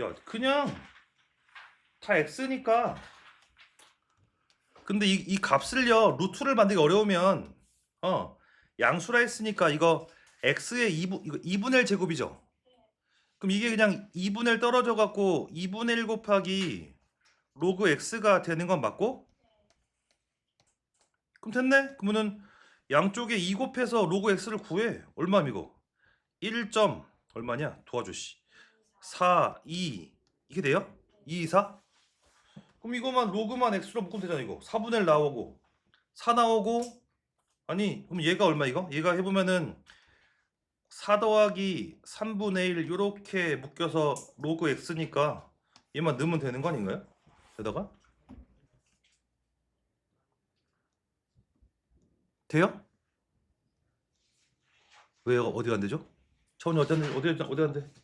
야, 그냥 다 x니까. 근데 이, 이 값을요, 루트를 만들기 어려우면, 어, 양수라 했으니까 이거 x의 2분, 이거 2분의 1 제곱이죠? 그럼 이게 그냥 2분의 1 떨어져 갖고 2분의 1 곱하기 로그 x가 되는 건 맞고? 그럼 됐네? 그러면은 양쪽에 2 곱해서 로그 x를 구해. 얼마임 이거? 1. 점 얼마냐? 도와줘 씨. 4, 2 이게 돼요? 2, 2, 4? 그럼 이거만 로그만 x로 묶으면 되잖아 이거 4분의 1 나오고 4 나오고 아니 그럼 얘가 얼마 이거? 얘가 해보면은 4 더하기 3분의 1 요렇게 묶여서 로그 x니까 얘만 넣으면 되는 거 아닌가요? 여기다가 돼요? 왜요? 어디 안 되죠? 차원이 어디 안 돼? 어디 안- 어디 안 돼?